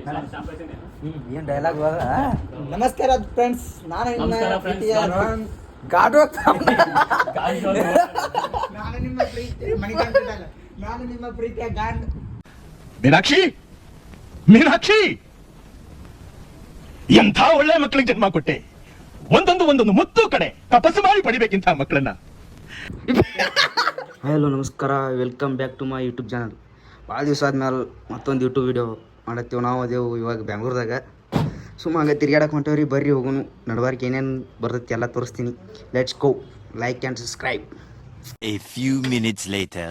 ಏನ್ ಡೈಲಾಗ್ ನಮಸ್ಕಾರ ಫ್ರೆಂಡ್ಸ್ ನಾನು ನಿಮ್ಮ ಗಾಡು ನಾನು ನಿಮ್ಮ ಪ್ರೀತಿ ಮಣಿಕಂಠ ನಾನು ನಿಮ್ಮ ಪ್ರೀತಿಯ ಗಾಂಡ್ ಮೀನಾಕ್ಷಿ! ಮೀನಾಕ್ಷಿ! ಎಂಥ ಒಳ್ಳೆ ಮಕ್ಕಳಿಗೆ ಜನ್ಮ ಕೊಟ್ಟೆ. ಒಂದೊಂದು ಒಂದೊಂದು ಮುತ್ತು ಕಡೆ ತಪಸ್ಸು ಮಾಡಿ ಪಡಿಬೇಕಿಂತ ಮಕ್ಕಳನ್ನ ಹಲೋ ನಮಸ್ಕಾರ. Welcome back to my YouTube channel ಭಾಳ ದಿವಸ ಆದ್ಮೇಲೆ ಮತ್ತೊಂದು ಯೂಟ್ಯೂಬ್ ವಿಡಿಯೋ ಮಾಡತ್ತೀವಿ ನಾವು ಅದೇವು ಇವಾಗ ಬೆಂಗ್ಳೂರ್ದಾಗ ಸುಮ್ಮ ಹಂಗೆ ತಿರ್ಗಾಡಕ್ಕೆ ಹೊಂಟೇವ್ರಿ ಬರ್ರಿ ಹೋಗುನು. ನಡಬಾರ್ಕೆ ಏನೇನು ಬರ್ತೈತಿ ಎಲ್ಲ ತೋರಿಸ್ತೀನಿ. Let's go like and subscribe A few minutes later.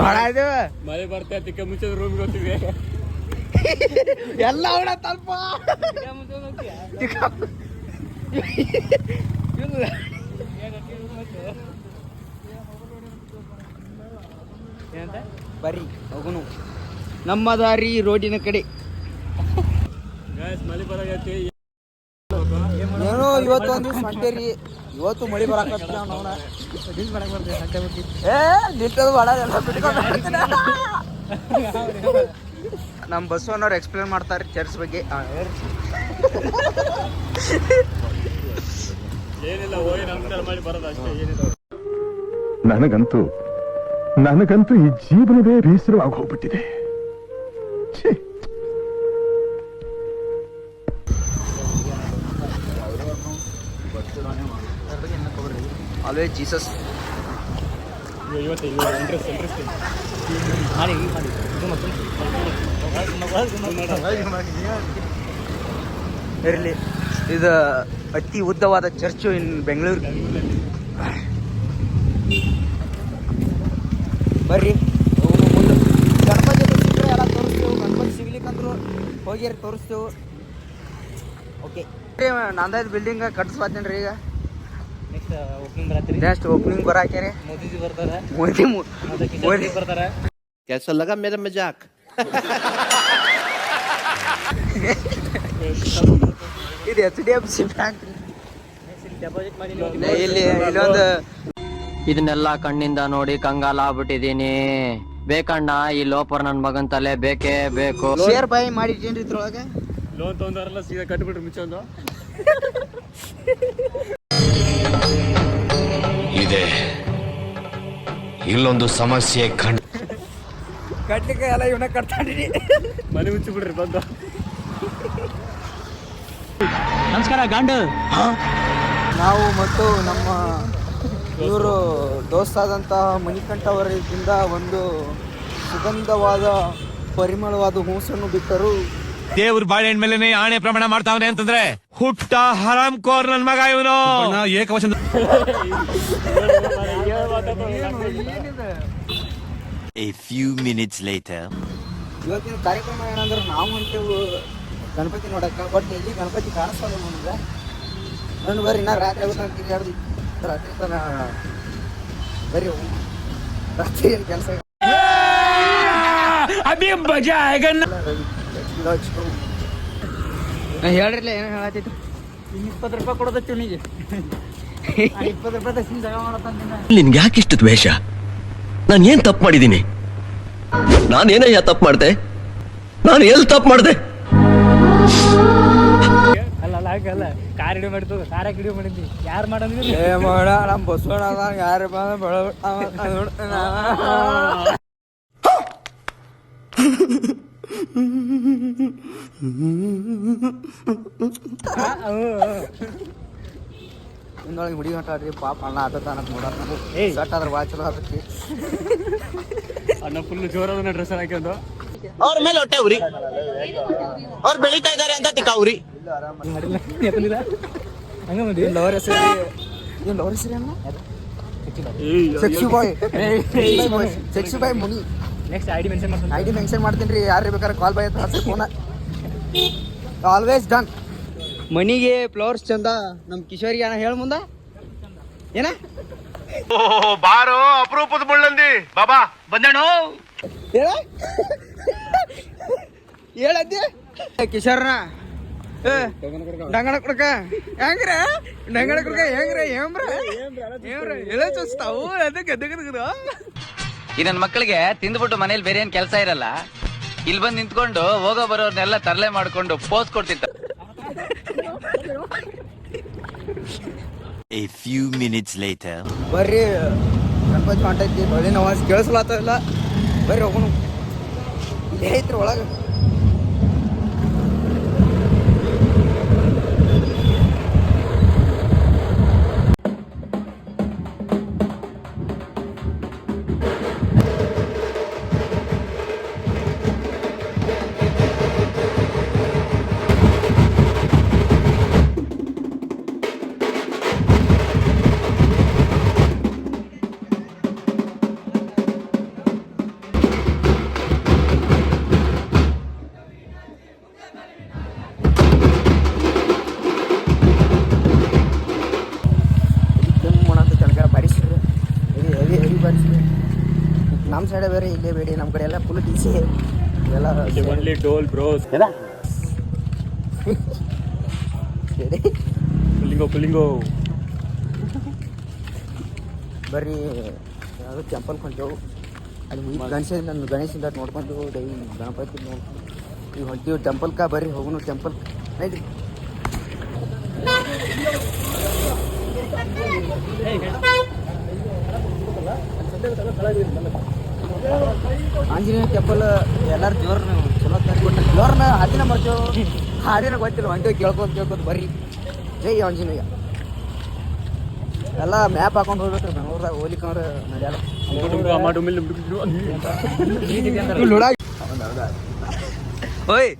ಭಾಳ ಇದು. ಮಳೆ ಬರ್ತಾ ತಿಕ್ಕ ಮುಂಚೆ ರೂಮ್ಗೆ ಹೋಗ್ತೀವಿ. ಎಲ್ಲ ಅವಳ ತಲ್ಪ. ಬರ್ರಿ ಹೋಗುನು. ನಮ್ಮ ದಾರಿ ರೋಡಿನ ಕಡೆ. ಗಾಯ್ಸ್ ಮಳೆ ಬರಾಗೈತಿ. ಏನೋ ಇವತ್ತು ಒಂದು ಹೊಂಟೇರಿ ಇವತ್ತು ಮಳಿ ಬರಾಕತ್ತಿಲ್ಲ ಅವನ ಏ ನಿಂತದು ಬೇಡ ಎಲ್ಲ ಬಿಟ್ಕೊಂಡು ಬರ್ತೀನಿ. ನಮ್ಮ ಬಸವಣ್ಣವ್ರು ಎಕ್ಸ್ಪ್ಲೇನ್ ಮಾಡ್ತಾರೆ ಚರ್ಚ್ ಬಗ್ಗೆ. ಏನಿಲ್ಲ ಹೋಗಿ ನಮ್ಮ ಮಾಡಿ ಬರೋದು ಅಷ್ಟೇ ಏನಿಲ್ಲ. ನನಗಂತೂ ನನಗಂತೂ ಈ ಜೀವನವೇ ಬೇಸರವಾಗಿ ಹೋಗ್ಬಿಟ್ಟಿದೆ. Always Jesus. ಇರಲಿ. ಇದು ಅತಿ ಉದ್ದವಾದ ಚರ್ಚು ಇನ್ ಬೆಂಗಳೂರು ಬರ್ರಿ. ಗಣಪತಿ ತೋರಿಸಿದ್ರೆ ಎಲ್ಲ ತೋರಿಸ್ತೇವೆ. ಗಣಪತಿ ಸಿಗ್ಲಿಕ್ಕಂದ್ರು ಹೋಗಿರಿ ತೋರಿಸ್ತೇವೆ. ಓಕೆ ನಂದಾಯ್ತು ಬಿಲ್ಡಿಂಗ್ ಕಟ್ಸ್ಬಾತೀನಿ ರೀ ಈಗ. ನೆಕ್ಸ್ಟ್ ಓಪನಿಂಗ್ ಬರಾಕ್ಯಾರಿ ಮೋದಿಜಿ ಬರ್ತಾರೆ. ಮೋದಿ ಮೋದಿ ಬರ್ತಾರೆ. ಕೆಲಸ ಲಗ ಮೇರ ಮಜಾಕ್. ಇದು H D F C bank ಇಲ್ಲಿ ಇಲ್ಲೊಂದು ಇದನ್ನೆಲ್ಲ ಕಣ್ಣಿಂದ ನೋಡಿ ಕಂಗಾಲ ಆಗ್ಬಿಟ್ಟಿದೀನಿ ಬೇಕಣ್ಣ ಈ ಲೋಪರ್ ನನ್ ಮಗನ್ ತಲೆ ಬೇಕೇ ಬೇಕು. ಶೇರ್ ಬಾಯಿ ಮಾಡಿಟ್ಟೇನ್ರಿ ಇದ್ರೊಳಗೆ? ಲೋನ್ ತೊಗೊಂಡಾರಲ್ಲ ಸೀದಾ ಕಟ್ಬಿಟ್ರು ಮುಂಚೆ ಒಂದು ಇದೆ. ಇಲ್ಲೊಂದು ಸಮಸ್ಯೆ ಕಂಡು ಕಟ್ಲಿಕ್ಕೆ ಎಲ್ಲ ಇವನ ಕಟ್ತಾನ್ರಿ ಮನೆ ಮುಚ್ಚಿ ಬಿಡ್ರಿ ಗಂಡು. ನಾವು ಮತ್ತು ನಮ್ಮ ಇವರು ದೋಸ್ತಾದಂತಹ ಮಣಿಕಂಠ ಅವರಿಂದ ಒಂದು ಸುಗಂಧವಾದ ಪರಿಮಳವಾದ ಹೂಸನ್ನು ಬಿಟ್ಟರು. ದೇವ್ರ ಬಾಳೆಹಣ್ಣು ಮೇಲೆ ಆಣೆ ಪ್ರಮಾಣ ಮಾಡ್ತಾವನೆ ಅಂತಂದ್ರೆ ಹುಟ್ಟ ಹರಾಮ್ ಕೋರ್ ನನ್ ಮಗ ಇವನು. ಏಕವಚನ. A few minutes later. ಇವತ್ತಿನ ಕಾರ್ಯಕ್ರಮ ಏನಂದ್ರೆ ನಾವು ಅಂತೇವು ಗಣಪತಿ ನೋಡಕ್ಕ ಬಟ್ ಇಲ್ಲಿ ಗಣಪತಿ ಕಾಣಿಸ್ತಲ್ಲ ನಮ್ಗೆ. ನಾನು ಬರ್ರಿ ನಾ ರಾತ್ರಿ ಆಗುತ್ತೆ ಅಂತ ತನ ಬರ್ರಿ ಹೋಗೋಣ. ರಾತ್ರಿ ಏನು ಕೆಲಸ ಹೇಳ್ರಿಲ್ಲ ಏನು ಹೇಳತ್ತಿತ್ತು ಇಪ್ಪತ್ತು ರೂಪಾಯಿ ಕೊಡೋದ ಚುನಿಗೆ ಇಪ್ಪತ್ತು ರೂಪಾಯಿ ಜಾಗ ಮಾಡತ್ತಂತ ನಿನ್ಗೆ ಯಾಕಿಷ್ಟು ದ್ವೇಷ? ನಾನು ಏನ್ ತಪ್ಪು ಮಾಡಿದ್ದೀನಿ? ನಾನೇನಯ್ಯ ತಪ್ಪು ಮಾಡ್ದೆ? ನಾನು ಎಲ್ಲಿ ತಪ್ಪು ಮಾಡ್ದೆ? ಹಾಗಲ್ಲ ಕಾರ್ ಹಿಡಿಯೋ ಮಾಡಿದ್ದು ಕಾರ್ ಹಿಡಿಯೋ ಮಾಡಿದ್ವಿ ಯಾರು ಮಾಡಂದ್ರಿ ಏ ಮಾಡ ನಮ್ಮ ಬಸವಣ್ಣ ಯಾರು ಬಂದ ಇನ್ನೊಳಗೆ ಹುಡುಗಿ ಹೊಂಟಾಡ್ರಿ ಪಾಪ ಅಣ್ಣ ಆಟತಾನ ನೋಡೋಣ ಏಯ್. ಸಟ್ ಆದ್ರೆ ಭಾಳ ಚಲೋ ಆತೈತಿ. ಅಣ್ಣ ಫುಲ್ ಜೋರಾದ ಡ್ರೆಸ್ ಹಾಕ್ಯಂದು. ಅವ್ರ ಮೇಲೆ ಹೊಟ್ಟೆ ಉರಿ. ಅವ್ರು ಬೆಳೀತಾ ಇದಾರೆ ಅಂತ ತಿಕ್ಕ ಉರಿ. ಹಂಗ ಮಂದಿ ಲವರ್ ಹೆಸರು ಏನು ಲವರ್ ಹೆಸರು ಅಣ್ಣ. Sexy boy. Sexy boy. ಮುನಿ. ನೆಕ್ಸ್ಟ್ ಐಡಿ ಮೆನ್ಷನ್ ಮಾಡ್ತೀನಿ. ಐ ಡಿ ಮೆನ್ಷನ್ ಮಾಡ್ತೀನಿ ರೀ ಯಾರು ಬೇಕಾದ್ರೆ call boy phone always done ಮನಿಗೆ ಫ್ಲವರ್ಸ್ ಚಂದ ನಮ್ಮ ಕಿಶೋರಿಗೆ ಅಣ್ಣ ಹೇಳ ಮುಂದ. ಏನ? ಬಾರೋ ಅಪರೂಪದ ಮುಳ್ಳಂದಿ. ಬಾಬಾ ಬಂದಣ ಹೇಳ? ಹೇಳದ್ದೆ? ಕಿಶೋರ್ನ. ಡಂಗಣ ಕುಡ್ಕ. ಹೆಂಗ್ರ? ಡಂಗಣ ಕುಡ್ಕ ಹೆಂಗ್ರ ಏಮ್ರ ಏಮ್ರ ಎಲ್ಲ ಚೋಸ್ತಾವು ಅದಕ್ಕೆ ಅದಕ್ಕೆ ಈ ನನ್ನ ಮಕ್ಕಳಿಗೆ ತಿಂದ್ಬಿಟ್ಟು ಮನೇಲಿ ಬೇರೆ ಏನ್ ಕೆಲಸ ಇರಲ್ಲ? ಇಲ್ಲಿ ಬಂದು ನಿಂತ್ಕೊಂಡು ಹೋಗೋ ಬರೋರ್ನೆಲ್ಲ ತರಲೆ ಮಾಡ್ಕೊಂಡು ಪೋಸ್ ಕೊಡ್ತಿತ್ತ A few minutes later. ಬರ್ರಿ ಗಣಪತಿ ಹೊಂಟೈತಿ ನಾವು ಕೇಳಿಸ್ಲಾತ ಇಲ್ಲ ಬರ್ರಿ ಹೋಗೋಣ. ಇಲ್ಲೇ ಐತ್ರಿ ಒಳಗೆ. ಸೈಡ್ ಬೇರೆ ಇಲ್ಲೇ ಬೇಡಿ ನಮ್ಮ ಕಡೆ ಎಲ್ಲ ಫುಲ್ ಡಿಸಿ ಎಲ್ಲ ಒನ್ಲಿ ಡೋಲ್ ಬ್ರೋಸ್ ಬೇರೆ ಪುಲ್ಲಿಂಗೋ ಪುಲ್ಲಿಂಗೋ. ಬರ್ರಿ ಯಾವುದು ಟೆಂಪಲ್ ಕೊಂಟೆವು ಅಲ್ಲಿ ಹೋಗಿ ಗಣೇಶ ಗಣೇಶಿಂದ ನೋಡ್ಕೊಂಡು ಡೈ ಗಣಪತಿ ನೋಡ್ಕೊಂಡು ಈಗ ಹೊಂಟೀವಿ ಟೆಂಪಲ್ಕ ಬರ್ರಿ ಹೋಗೋಣ ಟೆಂಪಲ್ ನೈಟ್ ಆಂಜನೇಯ ಟೆಂಪಲ್ ಎಲ್ಲಾರು ಜೋರ್ ಚಲೋ ತಂದ್ಕೊಟ್ಟ ಜೋರ್ನ ಹಾಡಿನ ಬರ್ತೇವೆ ಹಾಡಿನ ಗೊತ್ತಿಲ್ಲ ಹೊಂಟೇವಿ ಕೇಳ್ಕೊತ ಕೇಳ್ಕೊತ ಬರ್ರಿ. ಜೈ ಆಂಜನೇಯ. ಎಲ್ಲ ಮ್ಯಾಪ್ ಹಾಕೊಂಡು ಹೋಗ್ಬೇಕು ಬೆಂಗಳೂರ್ದಾಗ ಹೋಗ್ಲಿಕ್ಕಂದ್ರೆ ನಡೆಯಲ್ಲ ಓಯ್!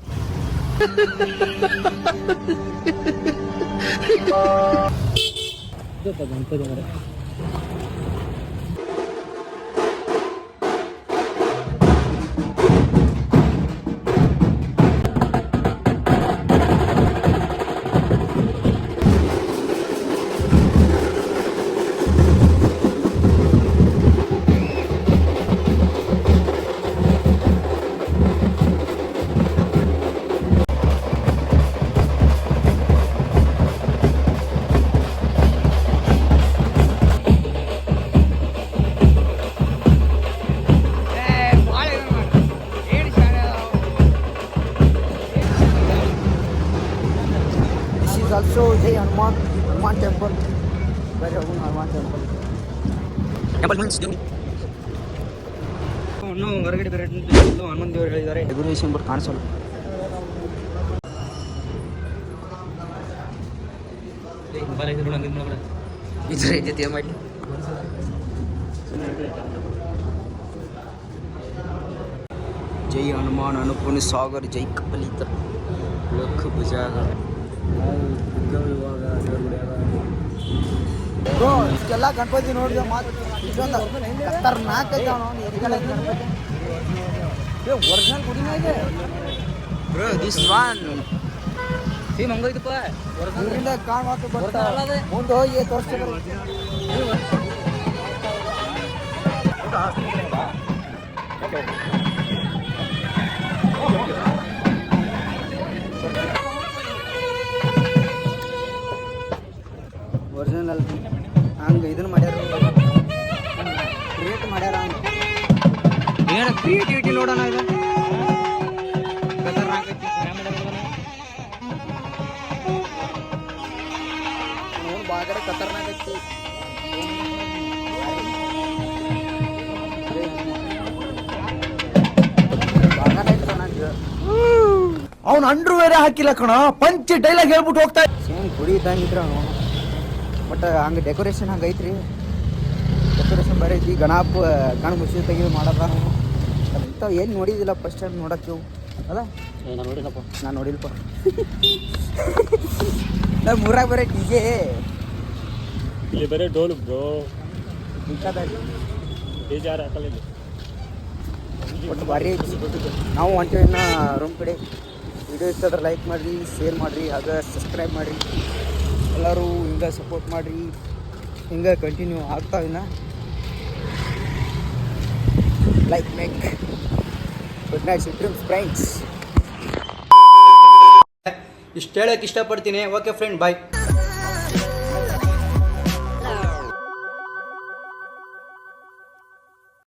ಹನುಮಾನ್ ಹನುಮಾನ್ ಟೆಂಪಲ್ ಬರೀ ಹೋಗೋಣ ಹನುಮಾನ್ ಟೆಂಪಲ್ ಇನ್ನೂ ಹೊರಗಡೆ ಬೇರೆ ಹನುಮಾನ್ ದೇವರು ಹೇಳಿದ್ದಾರೆ. ಡೆಕೋರೇಷನ್ ಬಟ್ ಕಾಣಿಸಲ್ಲ. ಇದ್ರ ಜೊತೆ ಮಾಡಿ ಜೈ ಹನುಮಾನ್ ಅನುಪುಣಿ ಸಾಗರ್ ಜೈ ಕಪಲಿತ ಲಖ ಬ್ರೋ ಇಷ್ಟೆಲ್ಲ ಗಣಪತಿ ನೋಡಿದ ಮಾತು ಇಷ್ಟೊಂದು ಖತರ್ನಾಕ್ ಐತೆ ಅವನು. ಎದ್ಗಡೆ ಗಣಪತಿ? ಒರಿಜಿನಲ್ ಇದೆ. ಬ್ರೋ ದಿಸ್ ಒನ್ ಸೇಮ್ ಹಂಗೈತಪ್ಪ ಇದರಿಂದ ಕಾಣುವ ಬರ್ತಾ ಮುಂದೆ ಹೋಗಿ ತೋರಿಸ್ತಿದ್ರು ಒರಿಜಿನಲ್ ಹಂಗೆ ಇದನ್ನ ಮಾಡ್ಯಾರ ಕ್ರಿಯೇಟ್ ಮಾಡ್ಯಾರ ಏನ ಕ್ರಿಯೇಟಿವಿಟಿ ನೋಡೋಣ ಇದು? ಬಾಗಡೆ ಖತರ್ನಾಕ್ ಐತಿ. ಅವ್ನು ಅಂಡ್ರೂ ಬೇರೆ ಹಾಕಿಲ್ಲ ಕಣ. ಪಂಚ್ ಡೈಲಾಗ್ ಹೇಳ್ಬಿಟ್ಟು ಹೋಗ್ತಾ ಸೇಮ್ ಗುಡಿ ಇದ್ದಂಗಿದ್ರ ಅವನು ಬಟ್ ಹಂಗೆ ಡೆಕೋರೇಷನ್ ಹಂಗೆ ಐತ್ರಿ. ಡೆಕೋರೇಷನ್ ಬರೀ ಐತಿ ಗಣಪ ಗಣ ಮುಸಿ ತೆಗೆದು ಮಾಡದ. ಏನು ನೋಡಿದಿಲ್ಲ ಫಸ್ಟ್ ಟೈಮ್ ನೋಡಕ್ಕೆ ಅಲ್ಲ? ನಾನು ನೋಡಿಲ್ಲಪ್ಪ. ನಾನು ನೋಡಿಲ್ಲಪ್ಪ. ನಾವು ಮೂರಾಗ ಬರೀ ಡಿ ಜೆ ಇಲ್ಲಿ ಬರೀ ಡೋಲು ಬ್ರೋ. ಬೇಜಾರು ಹಾಕಲ್ಲ ಇಲ್ಲಿ. ಒಟ್ಟು ಭಾರಿ ನಾವು ಹೊಂಟೇವಿ ರೂಮ್ ಕಡೆ. ವಿಡಿಯೋ ಇಷ್ಟ ಲೈಕ್ ಮಾಡಿರಿ ಶೇರ್ ಮಾಡಿರಿ ಅದು ಸಬ್ಸ್ಕ್ರೈಬ್ ಮಾಡಿರಿ. ಎಲ್ಲರೂ ಹಿಂಗೆ ಸಪೋರ್ಟ್ ಮಾಡಿರಿ. ಹಿಂಗೆ continue ಆಗ್ತಾವಿನ like make good night supreme friends ಇಷ್ಟು ಹೇಳಕ್ಕೆ ಇಷ್ಟಪಡ್ತೀನಿ. Okay friend bye